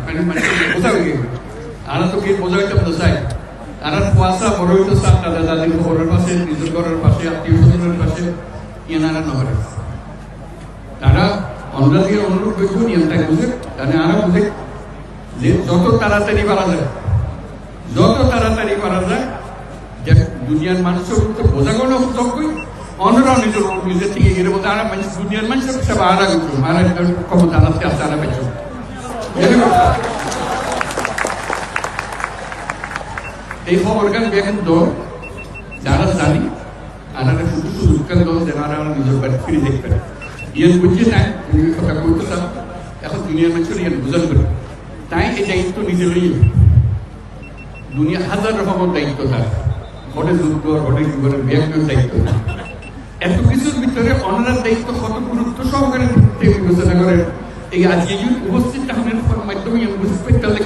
পারে মানে মানে বোঝা হয়ে গেল আনা তো কি বোঝা হইতাম তো চাই আনার কুয়াশা বড় হইতো সাত দাদা দাদির ঘরের পাশে নিজের ঘরের পাশে আত্মীয় স্বজনের পাশে ইয়ানারা নগরে তারা দিয়ে অনুরোধ করব নিয়মটা বুঝে তাহলে আরও বুঝে যে যত তাড়াতাড়ি পারা যায় যত তাড়াতাড়ি পারা যায় দুনিয়ার মানুষের তো বোঝা কোনো তখন অন্যরা নিজের নিজের গেলে বলতে আর মানুষ দুনিয়ার মানুষের সব আরা করছ আরা ক্ষমতা আনাতে আসতে আরা পেয়েছ এই খবরকান বেগুন দল যারা জানি আনারা শুধু সুযোগকান দল যেন আরা নিজের বাড়ি ফিরে দেখতে পারে ইয়ান বুঝছে তাই তুমি কথা বলতে চাও এখন দুনিয়ার মানুষের ইয়ান বুঝান করে তাই এই দায়িত্ব নিজে লইয়ে দুনিয়া হাজার রকমের দায়িত্ব তার ঘটে যুদ্ধ ঘটে জীবনের ব্যাংকের দায়িত্ব এত কিছুর ভিতরে অন্যের দায়িত্ব কত গুরুত্ব সহকারে বিবেচনা করেন? এই আজকে উপস্থিত তাহলে মাধ্যমে আমি বুঝতে পারতে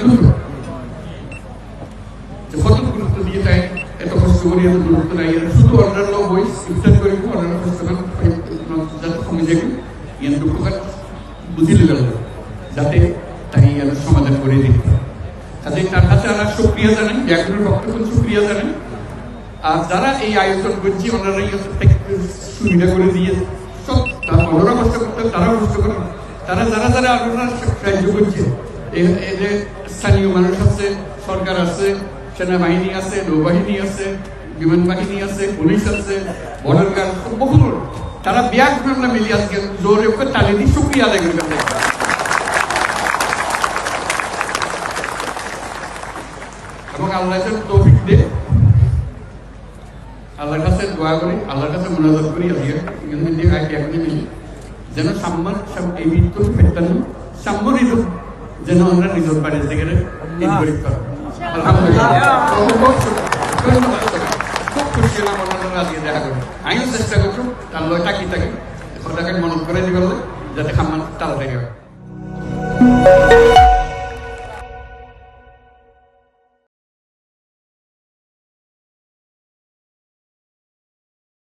যে কত গুরুত্ব দিয়ে তাই এত কষ্ট করি এত গুরুত্ব নাই। শুধু অন্যান্য বই ইফতার করি, অন্যান্য কষ্ট যাতে কমে যাবে ইয়ান দুঃখকার বুঝিলে গেল যাতে তাই ইয়ার সমাধান করে দিতে কাজে তার কাছে আমরা সুক্রিয়া জানাই, ব্যাকরণের বক্তব্য সুক্রিয়া জানাই। আর যারা এই আয়োজন করছে ওনারা সুবিধা করে দিয়ে সব ওনারা কষ্ট করতে তারাও কষ্ট করে তারা যারা যারা আপনারা সাহায্য করছে। স্থানীয় মানুষ আছে, সরকার আছে, সেনাবাহিনী আছে, নৌবাহিনী আছে, বিমান বাহিনী আছে, পুলিশ আছে বর্ডার গার্ড বহু তারা ব্যাগ মিলিয়ে আজকে জোরে ওকে তালে দিয়ে সুক্রিয়া আদায় এবং আল্লাহ তৌফিক আল্লাহর কাছে দোয়া করি, আল্লাহর কাছে মনোযোগ করি যেন সাম্মান সব- এই মৃত্যু ফেরতান সাম্মরিত যেন আমরা নিজের বাড়ির ঈদ খুব আমিও চেষ্টা করছ, তার আল্লাহ টাকি থাকে। কথাকে মনে করে দিবেন যাতে খাম্মান তাড়াতাড়ি হয়